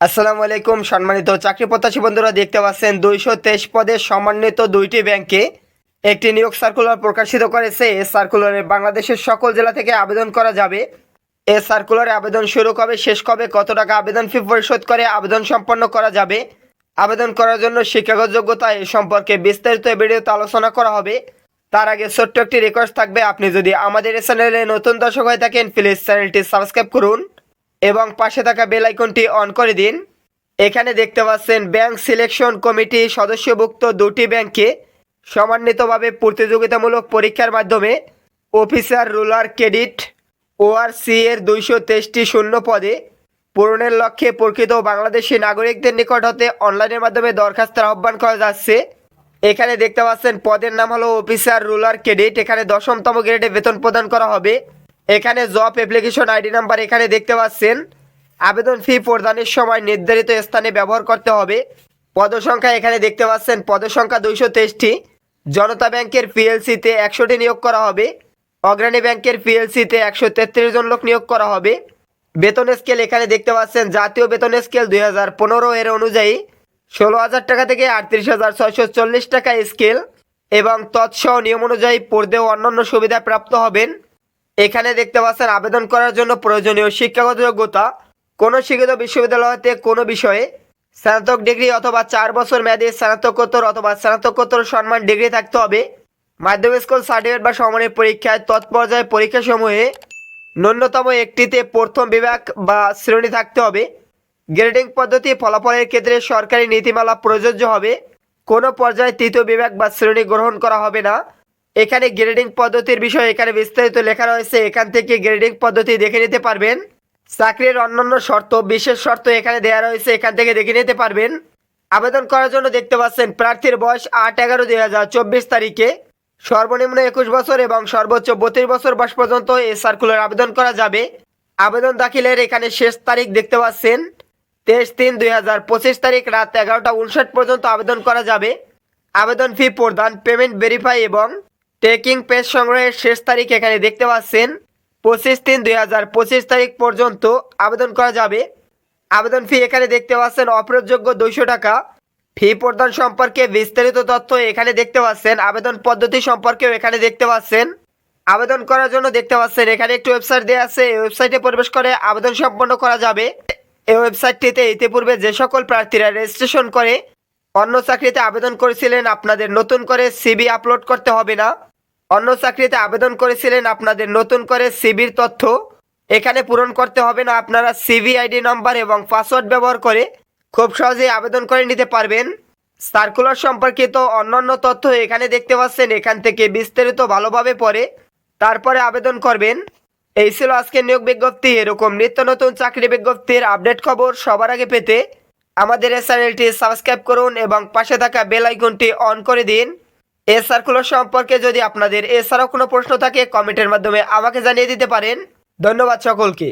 আসসালামু আলাইকুম, সম্মানিত চাকরি প্রত্যাশী বন্ধুরা, দেখতে পাচ্ছেন দুইশো তেইশ পদে সমন্বিত দুইটি ব্যাংকে একটি নিয়োগ সার্কুলার প্রকাশিত করেছে। এ সার্কুলারে বাংলাদেশের সকল জেলা থেকে আবেদন করা যাবে। এ সার্কুলারে আবেদন শুরু কবে, শেষ কবে, কত টাকা আবেদন ফি পরিশোধ করে আবেদন সম্পন্ন করা যাবে? আবেদন করার জন্য শিক্ষাগত যোগ্যতা এ সম্পর্কে বিস্তারিত ভিডিওতে আলোচনা করা হবে। তার আগে ছোট্ট একটি রিকোয়েস্ট থাকবে, আপনি যদি আমাদের এই চ্যানেলে নতুন দর্শক হয়ে থাকেন প্লিজ চ্যানেলটি সাবস্ক্রাইব করুন। এবং পাশে থাকা বেল আইকনটি অন করে দিন। এখানে দেখতে পাচ্ছেন ব্যাংক সিলেকশন কমিটি সদস্যভুক্ত দুটি ব্যাংকে সমন্বিতভাবে প্রতিযোগিতামূলক পরীক্ষার মাধ্যমে অফিসার রুলার ক্রেডিট ওআরসি এর দুইশো তেইশটি শূন্য পদে পূরণের লক্ষ্যে প্রকৃত বাংলাদেশি নাগরিকদের নিকট হতে অনলাইনের মাধ্যমে দরখাস্তের আহ্বান করা যাচ্ছে। এখানে দেখতে পাচ্ছেন পদের নাম হলো অফিসার রুলার ক্রেডিট। এখানে দশমতম গ্রেডে বেতন প্রদান করা হবে। এখানে জব অ্যাপ্লিকেশন আইডি নাম্বার এখানে দেখতে পাচ্ছেন। আবেদন ফি প্রদানের সময় নির্ধারিত স্থানে ব্যবহার করতে হবে। পদসংখ্যা এখানে দেখতে পাচ্ছেন, পদসংখ্যা দুইশো তেইশটি। জনতা ব্যাংকের পিএলসিতে একশোটি নিয়োগ করা হবে। অগ্রণী ব্যাংকের পিএলসিতে একশো তেত্রিশ জন লোক নিয়োগ করা হবে। বেতন স্কেল এখানে দেখতে পাচ্ছেন, জাতীয় বেতন স্কেল দুই হাজার পনেরো এর অনুযায়ী ষোলো হাজার টাকা থেকে আটত্রিশ হাজার ছয়শো চল্লিশ টাকা স্কেল এবং তৎসহ নিয়ম অনুযায়ী পর্দে ও অন্যান্য সুবিধা প্রাপ্ত হবেন। এখানে দেখতে পাচ্ছেন আবেদন করার জন্য প্রয়োজনীয় শিক্ষাগত যোগ্যতা। কোনো শিক্ষিত বিশ্ববিদ্যালয়তে কোনো বিষয়ে স্নাতক ডিগ্রি অথবা চার বছর মেয়াদী স্নাতকোত্তর অথবা স্নাতকোত্তর সম্মান ডিগ্রি থাকতে হবে। মাধ্যমিক স্কুল সার্টিফিকেট বা সমানের পরীক্ষায় তৎপর্যায়ে পরীক্ষাসমূহে ন্যূনতম একটিতে প্রথম বিভাগ বা শ্রেণি থাকতে হবে। গ্রেডিং পদ্ধতি ফলাফলের ক্ষেত্রে সরকারি নীতিমালা প্রযোজ্য হবে। কোনো পর্যায়ে তৃতীয় বিভাগ বা শ্রেণি গ্রহণ করা হবে না। এখানে গ্রেডিং পদ্ধতির বিষয়ে এখানে বিস্তারিত লেখা রয়েছে। এখান থেকে গ্রেডিং পদ্ধতি দেখে নিতে পারবেন। চাকরির অন্যান্য শর্ত, বিশেষ শর্ত এখানে দেওয়া রয়েছে। এখান থেকে দেখে নিতে পারবেন। আবেদন করার জন্য দেখতে পাচ্ছেন, প্রার্থীর বয়স আট এগারো দুই হাজার চব্বিশ তারিখে। সর্বনিম্ন একুশ বছর এবং সর্বোচ্চ বত্রিশ বছর বয়স পর্যন্ত এই সার্কুলার আবেদন করা যাবে। আবেদন দাখিলের এখানে শেষ তারিখ দেখতে পাচ্ছেন, তেইশ তিন দুই হাজার পঁচিশ তারিখ রাত এগারোটা উনষাট পর্যন্ত আবেদন করা যাবে। আবেদন ফি প্রদান পেমেন্ট ভেরিফাই এবং টেকিং পেজ সংগ্রহের শেষ তারিখ এখানে দেখতে পাচ্ছেন। পঁচিশ তিন দুই হাজার পঁচিশ তারিখ পর্যন্ত আবেদন করা যাবে। আবেদন ফি এখানে দেখতে পাচ্ছেন অপ্রযোগ্য দুইশো টাকা। ফি প্রদান সম্পর্কে বিস্তারিত তথ্য এখানে দেখতে পাচ্ছেন। আবেদন পদ্ধতি সম্পর্কেও এখানে দেখতে পাচ্ছেন। আবেদন করার জন্য দেখতে পাচ্ছেন, এখানে একটি ওয়েবসাইট দেওয়া আছে। এই ওয়েবসাইটে প্রবেশ করে আবেদন সম্পন্ন করা যাবে। এই ওয়েবসাইটটিতে ইতিপূর্বে যে সকল প্রার্থীরা রেজিস্ট্রেশন করে, অন্য চাকরিতে আবেদন করেছিলেন, আপনাদের নতুন করে সিবি আপলোড করতে হবে না। অন্য চাকরিতে আবেদন করেছিলেন আপনাদের নতুন করে সিবির তথ্য। এখানে পূরণ করতে হবে না, আপনারা সিভি আইডি নম্বর এবং পাসওয়ার্ড ব্যবহার করে খুব সহজেই আবেদন করে নিতে পারবেন। সার্কুলার সম্পর্কিত অন্যান্য তথ্য এখানে দেখতে পাচ্ছেন, এখান থেকে বিস্তারিত ভালোভাবে পড়ে তারপরে আবেদন করবেন। এই ছিল আজকের নিয়োগ বিজ্ঞপ্তি, এরকম নিত্য নতুন চাকরি বিজ্ঞপ্তির আপডেট খবর সবার আগে পেতে আমাদের এই চ্যানেলটি সাবস্ক্রাইব করুন এবং পাশে থাকা বেল আইকনটি অন করে দিন। এ সার্কুলার সম্পর্কে যদি আপনাদের এছাড়াও কোনো প্রশ্ন থাকে কমেন্টের মাধ্যমে আমাকে জানিয়ে দিতে পারেন। ধন্যবাদ সকলকে।